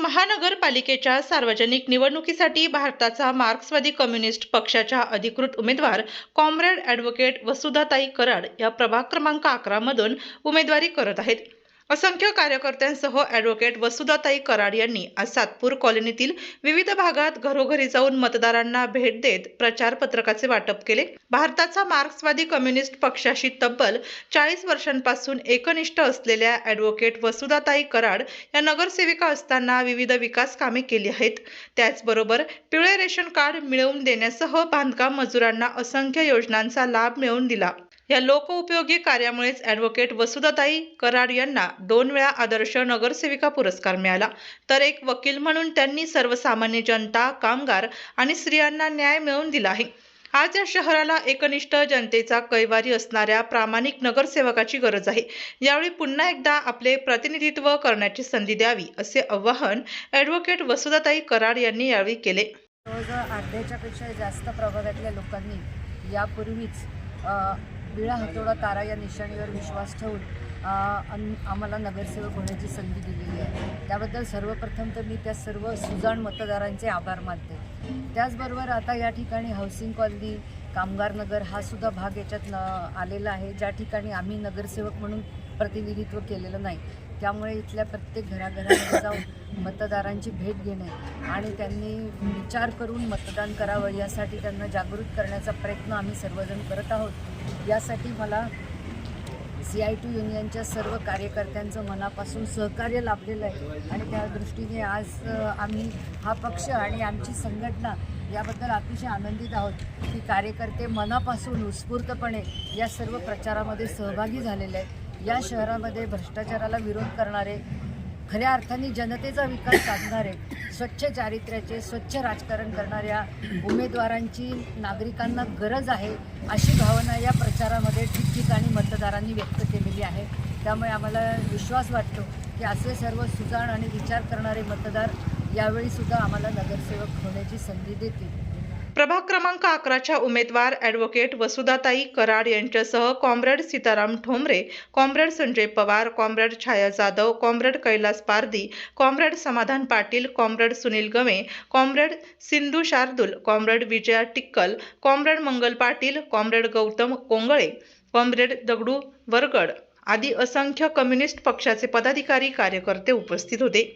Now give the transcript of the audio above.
महानगरपालिकेच्या सार्वजनिक निवडणुकीसाठी भारताचा मार्क्सवादी कम्युनिस्ट पक्षाच्या अधिकृत उमेदवार कॉम्रेड ॲडव्होकेट वसुधाताई कराड या प्रभाग क्रमांक अकरामधून उमेदवारी करत आहेत. असंख्य कार्यकर्त्यांसह ॲडव्होकेट वसुदाताई कराड यांनी आज सातपूर कॉलनीतील विविध भागात घरोघरी जाऊन मतदारांना भेट देत प्रचार पत्रकाचे वाटप केले. भारताचा मार्क्सवादी कम्युनिस्ट पक्षाशी तब्बल चाळीस वर्षांपासून एकनिष्ठ असलेल्या ॲडव्होकेट वसुदाताई कराड या नगरसेविका असताना विविध विकास कामे केली आहेत. त्याचबरोबर पिवळे रेशन कार्ड मिळवून देण्यासह बांधकाम मजुरांना असंख्य योजनांचा लाभ मिळवून दिला. या लोकउपयोगी कार्यामुळेच ॲडव्होकेट वसुधाताई कराड यांना दोन वेळा आदर्श नगरसेविका पुरस्कार मिळाला. तर एक वकील म्हणून त्यांनी सर्वसामान्य जनता कामगार आणि स्त्रियांना न्याय मिळवून दिला आहे. आज या शहराला एकनिष्ठ जनतेचा कैवारी असणाऱ्या प्रामाणिक नगरसेवकाची गरज आहे. यावेळी पुन्हा एकदा आपले प्रतिनिधित्व करण्याची संधी द्यावी असे आवाहन ॲडव्होकेट वसुधाताई कराड यांनी यावेळी केले. जवळजवळ अर्ध्याच्यापेक्षा जास्त प्रभागातल्या लोकांनी यापूर्वीच विळा हातोडा तारा या निशाणीवर विश्वास ठेवून अन- आम्हाला नगरसेवक होण्याची संधी दिलेली आहे. त्याबद्दल सर्वप्रथम तर मी त्या सर्व सुजाण मतदारांचे आभार मानते. त्याचबरोबर आता या ठिकाणी हाऊसिंग कॉलनी कामगार नगर हा सुद्धा भाग याच्यात न आलेला आहे. ज्या ठिकाणी आम्ही नगरसेवक म्हणून प्रतिनिधित्व केलेलं नाही त्यामुळे इथल्या प्रत्येक घराघरामध्ये जाऊन मतदारांची भेट घेणे आणि त्यांनी विचार करून मतदान करावं यासाठी त्यांना जागृत करण्याचा प्रयत्न आम्ही सर्वजण करत आहोत. यासाठी मला सी आय टी युनियनच्या सर्व कार्यकर्त्यांचं मनापासून सहकार्य लाभलेलं आहे आणि त्या दृष्टीने आज आम्ही हा पक्ष आणि आमची संघटना याबद्दल अतिशय आनंदित आहोत की कार्यकर्ते मनापासून उत्स्फूर्तपणे या सर्व प्रचारामध्ये सहभागी झालेले आहेत. या शहरामध्ये भ्रष्टाचाराला विरोध करणारे खऱ्या अर्थाने जनतेचा विकास साधणारे स्वच्छ चारित्र्याचे स्वच्छ राजकारण करणाऱ्या उमेदवारांची नागरिकांना गरज आहे अशी भावना या प्रचारामध्ये ठिकठिकाणी मतदारांनी व्यक्त केलेली आहे. त्यामुळे आम्हाला विश्वास वाटतो की असे सर्व सुजाण आणि विचार करणारे मतदार यावेळीसुद्धा आम्हाला नगरसेवक होण्याची संधी देतील. प्रभाग क्रमांक अकराच्या उमेदवार ॲडव्होकेट वसुधाताई कराड यांच्यासह comrade Sitaram Thombre comrade Sanjay Pawar comrade Chhaya Jadhav comrade Kailas Pardi comrade Samadhan Patil comrade Sunil Game comrade Sindhu Shardul comrade Vijaya Tikkal comrade Mangal Patil comrade Gautam Kongle comrade Dagadu Vargad आदी असंख्य communist पक्षाचे पदाधिकारी कार्यकर्ते उपस्थित होते.